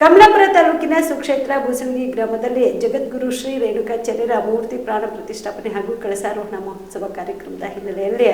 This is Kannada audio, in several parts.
ಕಮಲಾಪುರ ತಾಲೂಕಿನ ಸುಕ್ಷೇತ್ರ ಭೂಸಂಗಿ ಗ್ರಾಮದಲ್ಲಿ ಜಗದ್ಗುರು ಶ್ರೀ ರೇಣುಕಾಚಾರ್ಯರ ಮೂರ್ತಿ ಪ್ರಾಣ ಪ್ರತಿಷ್ಠಾಪನೆ ಹಾಗೂ ಕಳಸಾರೋಹಣ ಮಹೋತ್ಸವ ಕಾರ್ಯಕ್ರಮದ ಹಿನ್ನೆಲೆಯಲ್ಲಿ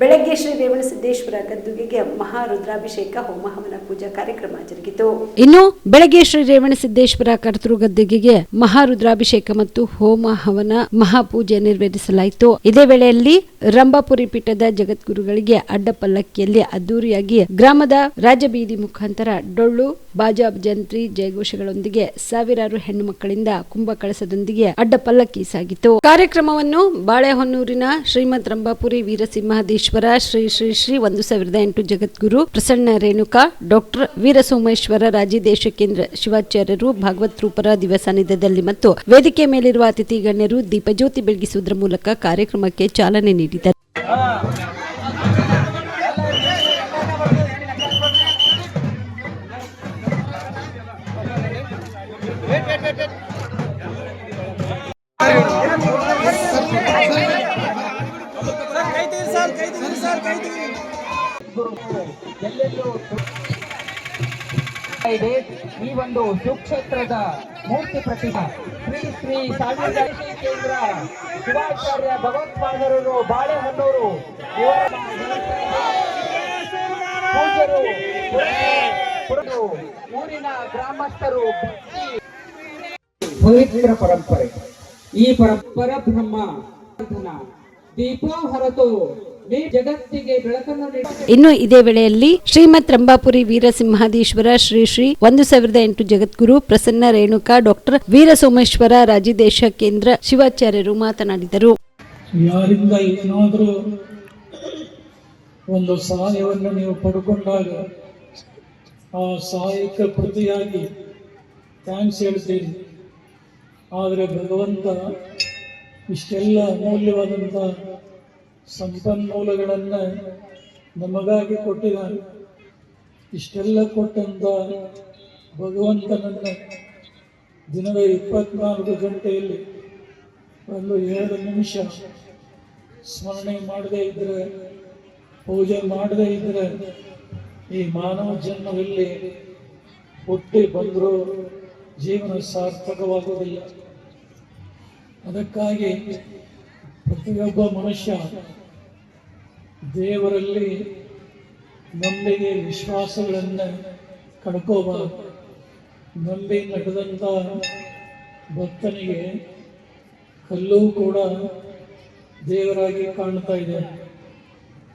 ಬೆಳಗ್ಗೆ ಶ್ರೀ ರೇವಣಸಿದ್ದೇಶ್ವರ ಗದ್ದುಗೆಗೆ ಮಹಾರುದ್ರಾಭಿಷೇಕ ಹೋಮ ಹವನ ಪೂಜಾ ಕಾರ್ಯಕ್ರಮ ಜರುಗಿತು. ಇನ್ನು ಬೆಳಗ್ಗೆ ಶ್ರೀ ರೇವಣಸಿದ್ದೇಶ್ವರ ಕರ್ತೃ ಗದ್ದುಗೆಗೆ ಮಹಾರುದ್ರಾಭಿಷೇಕ ಮತ್ತು ಹೋಮ ಹವನ ಮಹಾಪೂಜೆ ನೆರವೇರಿಸಲಾಯಿತು. ಇದೇ ವೇಳೆಯಲ್ಲಿ ರಂಭಾಪುರಿ ಪೀಠದ ಜಗದ್ಗುರುಗಳಿಗೆ ಅಡ್ಡ ಪಲ್ಲಕ್ಕಿಯಲ್ಲಿ ಅದ್ದೂರಿಯಾಗಿ ಗ್ರಾಮದ ರಾಜಬೀದಿ ಮುಖಾಂತರ ಡೊಳ್ಳು ಬಾಜಾ ಜಂತ್ರಿ ಜಯಘೋಷಗಳೊಂದಿಗೆ ಸಾವಿರಾರು ಹೆಣ್ಣು ಮಕ್ಕಳಿಂದ ಕುಂಭ ಕಳಸದೊಂದಿಗೆ ಅಡ್ಡ ಪಲ್ಲಕ್ಕಿ ಸಾಗಿತು. ಕಾರ್ಯಕ್ರಮವನ್ನು ಬಾಳೆಹೊನ್ನೂರಿನ ಶ್ರೀಮದ್ ರಂಭಾಪುರಿ ವೀರಸಿಂಹದೇಶ್ವರ ಶ್ರೀ ಶ್ರೀ ಶ್ರೀ ಒಂದು ಸಾವಿರದ ಎಂಟು ಜಗದ್ಗುರು ಪ್ರಸನ್ನ ರೇಣುಕಾ, ಡಾಕ್ಟರ್ ವೀರಸೋಮೇಶ್ವರ ರಾಜೀ ದೇಶಕೇಂದ್ರ ಶಿವಾಚಾರ್ಯರು ಭಾಗವತ್ ರೂಪರ ದಿವಸ ಸಾನ್ನಿಧ್ಯದಲ್ಲಿ ಮತ್ತು ವೇದಿಕೆ ಮೇಲಿರುವ ಅತಿಥಿ ಗಣ್ಯರು ದೀಪಜ್ಯೋತಿ ಬೆಳಗಿಸುವುದರ ಮೂಲಕ ಕಾರ್ಯಕ್ರಮಕ್ಕೆ ಚಾಲನೆ ನೀಡಿದರು. ಇದೆ. ಈ ಒಂದು ಸುಕ್ಷೇತ್ರದ ಮೂರ್ತಿ ಪ್ರತಿಭಾ. ಶ್ರೀ ಶ್ರೀ ಸಾವಿರ ಕೇಂದ್ರ ಶಿವಾಚಾರ್ಯ ಭಗವತ್ಪಾದರರು ಬಾಳೆಹೊನ್ನೂರು. ಊರಿನ ಗ್ರಾಮಸ್ಥರು ಪವಿತ್ರ ಪರಂಪರೆ. ಈ ಪರಂಪರ ಬ್ರಹ್ಮ ಇನ್ನು ಇದೇ ವೇಳೆಯಲ್ಲಿ ಶ್ರೀಮತ್ ರಂಭಾಪುರಿ ವೀರಸಿಂಹಾದೀಶ್ವರ ಶ್ರೀ ಶ್ರೀ ಒಂದು ಸಾವಿರದ ಎಂಟು ಜಗದ್ಗುರು ಪ್ರಸನ್ನ ರೇಣುಕಾ ಡಾಕ್ಟರ್ ವೀರಸೋಮೇಶ್ವರ ರಾಜಿದೇಶ ಕೇಂದ್ರ ಶಿವಾಚಾರ್ಯರು ಮಾತನಾಡಿದರು. ಯಾರಿಂದ ಏನಾದರೂ ಒಂದು ಸಹಾಯವನ್ನು ನೀವು ಪಡ್ಕೊಂಡಾಗ ಆ ಸಹಾಯಕ್ಕೆ ಪ್ರತಿಯಾಗಿ ಥ್ಯಾಂಕ್ಸ್ ಹೇಳ್ತೀನಿ. ಆದರೆ ಭಗವಂತ ಇಷ್ಟೆಲ್ಲ ಅಮೂಲ್ಯವಾದಂಥ ಸಂಪನ್ಮೂಲಗಳನ್ನು ನಮಗಾಗಿ ಕೊಟ್ಟಿದ್ದಾರೆ. ಇಷ್ಟೆಲ್ಲ ಕೊಟ್ಟಂತ ಭಗವಂತನನ್ನು ದಿನದ ಇಪ್ಪತ್ನಾಲ್ಕು ಗಂಟೆಯಲ್ಲಿ ಒಂದು ಎರಡು ನಿಮಿಷ ಸ್ಮರಣೆ ಮಾಡದೇ ಇದ್ದರೆ ಪೂಜೆ ಮಾಡದೇ ಇದ್ದರೆ ಈ ಮಾನವ ಜನ್ಮದಲ್ಲಿ ಹುಟ್ಟಿ ಬಂದರೂ ಜೀವನ ಸಾರ್ಥಕವಾಗುವುದಿಲ್ಲ. ಅದಕ್ಕಾಗಿ ಪ್ರತಿಯೊಬ್ಬ ಮನುಷ್ಯ ದೇವರಲ್ಲಿ ನಂಬಿಕೆ ವಿಶ್ವಾಸಗಳನ್ನು ಕಳ್ಕೋಬಾರದು. ನಂಬಿ ನಡೆದಂಥ ಭಕ್ತನಿಗೆ ಕಲ್ಲು ಕೂಡ ದೇವರಾಗಿ ಕಾಣ್ತಾ ಇದೆ.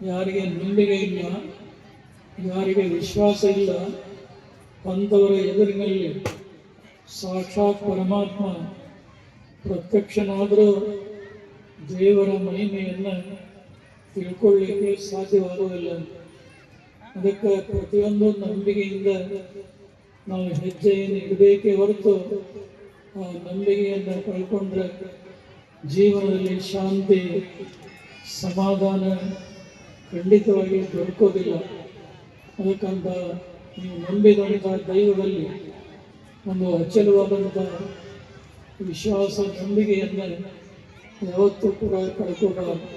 ಯಾರಿಗೆ ನಂಬಿಕೆ ಇಲ್ಲ, ಯಾರಿಗೆ ವಿಶ್ವಾಸ ಇಲ್ಲ ಅಂಥವರ ಎದುರಿನಲ್ಲಿ ಸಾಕ್ಷಾತ್ ಪರಮಾತ್ಮ ಪ್ರತ್ಯಕ್ಷನಾದರೂ ದೇವರ ಮಹಿಮೆಯನ್ನು ತಿಳ್ಕೊಳ್ಳಿಕ್ಕೆ ಸಾಧ್ಯವಾಗುವುದಿಲ್ಲ. ಅದಕ್ಕೆ ಪ್ರತಿಯೊಂದು ನಂಬಿಕೆಯಿಂದ ನಾವು ಹೆಜ್ಜೆಯನ್ನು ಇಡಬೇಕೇ ಹೊರತು ಆ ನಂಬಿಕೆಯನ್ನು ಕಳ್ಕೊಂಡ್ರೆ ಜೀವನದಲ್ಲಿ ಶಾಂತಿ, ಸಮಾಧಾನ ಖಂಡಿತವಾಗಿ ದೊರಕೋದಿಲ್ಲ. ಅದಕ್ಕಂತ ನೀವು ನಂಬಿದಂಥ ದೈವದಲ್ಲಿ ಒಂದು ಅಚಲವಾದಂಥ ವಿಶ್ವಾಸ ನಂಬಿಕೆಯನ್ನು ಯಾವತ್ತೂ ಕೂಡ ಕಳ್ಕೋಬಾರದು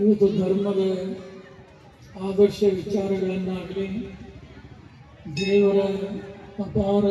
ಇವತ್ತು ಧರ್ಮದ ಆದರ್ಶ ವಿಚಾರಗಳನ್ನಾಗಲಿ ದೇವರ ಅಪಾರ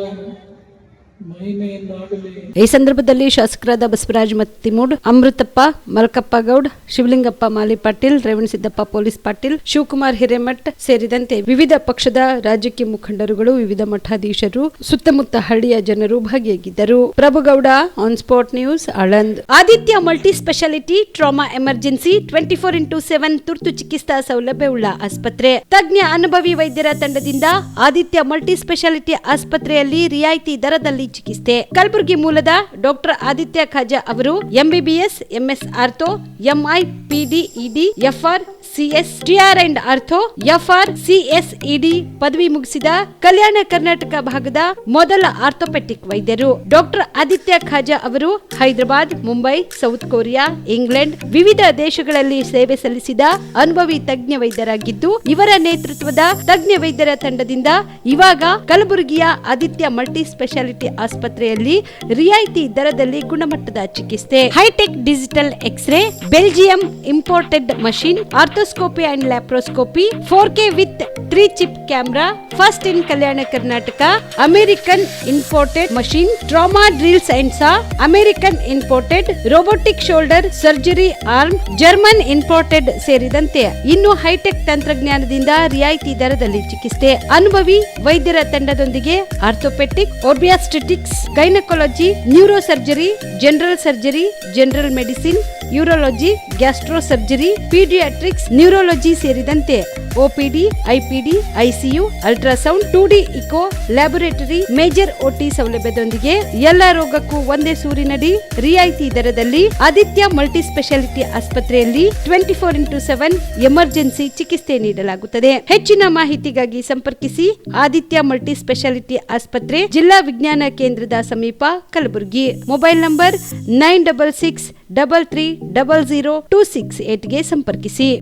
ಈ ಸಂದರ್ಭದಲ್ಲಿ ಶಾಸಕರಾದ ಬಸವರಾಜ್ ಮತ್ತಿಮೂಡ್ ಅಮೃತಪ್ಪ, ಮಲಕಪ್ಪ ಗೌಡ್, ಶಿವಲಿಂಗಪ್ಪ ಮಾಲಿ ಪಾಟೀಲ್ ರೇವಣಸಿದ್ದಪ್ಪ ಪೊಲೀಸ್ ಪಾಟೀಲ್, ಶಿವಕುಮಾರ್ ಹಿರೇಮಠ್ ಸೇರಿದಂತೆ ವಿವಿಧ ಪಕ್ಷದ ರಾಜಕೀಯ ಮುಖಂಡರುಗಳು, ವಿವಿಧ ಮಠಾಧೀಶರು, ಸುತ್ತಮುತ್ತ ಹಳ್ಳಿಯ ಜನರು ಭಾಗಿಯಾಗಿದ್ದರು. Prabhugouda on spot news Aland Aditya multi speciality trauma emergency, twenty four into seven ತುರ್ತು ಚಿಕಿತ್ಸಾ ಸೌಲಭ್ಯವುಳ್ಳ ಆಸ್ಪತ್ರೆ. ತಜ್ಞ ಅನುಭವಿ ವೈದ್ಯರ ತಂಡದಿಂದ ಆದಿತ್ಯ ಮಲ್ಟಿ ಸ್ಪೆಷಾಲಿಟಿ ಆಸ್ಪತ್ರೆಯಲ್ಲಿ ರಿಯಾಯಿತಿ ದರದಲ್ಲಿ ಚಿಕಿತ್ಸೆ. ಕಲಬುರಗಿ ಮೂಲದ ಡಾಕ್ಟರ್ ಆದಿತ್ಯ ಖಾಜಾ ಅವರು MBBS MS ortho MI PDED FR CS and ortho FR CSED ಪದವಿ ಮುಗಿಸಿದ ಕಲ್ಯಾಣ ಕರ್ನಾಟಕ ಭಾಗದ ಮೊದಲ ಆರ್ಥೋಪೆಟಿಕ್ ವೈದ್ಯರು ಡಾಕ್ಟರ್ ಆದಿತ್ಯ ಖಾಜಾ ಅವರು Hyderabad, Mumbai, South Korea, England ವಿವಿಧ ದೇಶಗಳಲ್ಲಿ ಸೇವೆ ಸಲ್ಲಿಸಿದ ಅನುಭವಿ ತಜ್ಞ ವೈದ್ಯರಾಗಿದ್ದು, ಇವರ ನೇತೃತ್ವದ ತಜ್ಞ ವೈದ್ಯರ ತಂಡದಿಂದ ಇವಾಗ ಕಲಬುರಗಿಯ ಆದಿತ್ಯ ಮಲ್ಟಿ ಸ್ಪೆಷಾಲಿಟಿ ಆಸ್ಪತ್ರೆಯಲ್ಲಿ ರಿಯಾಯಿತಿ ದರದಲ್ಲಿ ಗುಣಮಟ್ಟದ ಚಿಕಿತ್ಸೆ. Hitech digital X ray, Belgium imported machine, ortho endoscopy and laparoscopy four K with three chip camera first in Kalyana Karnataka American imported machine trauma drills and saw American imported robotic shoulder surgery arm German imported ಸೇರಿದಂತೆ ಇನ್ನು ಹೈಟೆಕ್ ತಂತ್ರಜ್ಞಾನದಿಂದ ರಿಯಾಯಿತಿ ದರದಲ್ಲಿ ಚಿಕಿತ್ಸೆ, ಅನುಭವಿ ವೈದ್ಯರ ತಂಡದೊಂದಿಗೆ orthopaedic obstetrics gynaecology neuro surgery general surgery general medicine urology gastro surgery paediatrics neurology ಸೇರಿದಂತೆ OPD IPD ICU ultrasound, two D, echo laboratory, major OT ಸೌಲಭ್ಯದೊಂದಿಗೆ ಎಲ್ಲ ರೋಗಕ್ಕೂ ಒಂದೇ ಸೂರಿನಡಿ ರಿಯಾಯಿತಿ ದರದಲ್ಲಿ ಆದಿತ್ಯ ಮಲ್ಟಿ ಸ್ಪೆಷಾಲಿಟಿ ಆಸ್ಪತ್ರೆಯಲ್ಲಿ twenty four into seven emergency ಚಿಕಿತ್ಸೆ ನೀಡಲಾಗುತ್ತದೆ. ಹೆಚ್ಚಿನ ಮಾಹಿತಿಗಾಗಿ ಸಂಪರ್ಕಿಸಿ ಆದಿತ್ಯ ಮಲ್ಟಿ ಸ್ಪೆಷಾಲಿಟಿ ಆಸ್ಪತ್ರೆ ಜಿಲ್ಲಾ ವಿಜ್ಞಾನ ಕೇಂದ್ರದ ಸಮೀಪ Kalaburagi. Mobile number nine double six double three double zero two six ಏಟ್ಗೆ ಸಂಪರ್ಕಿಸಿ.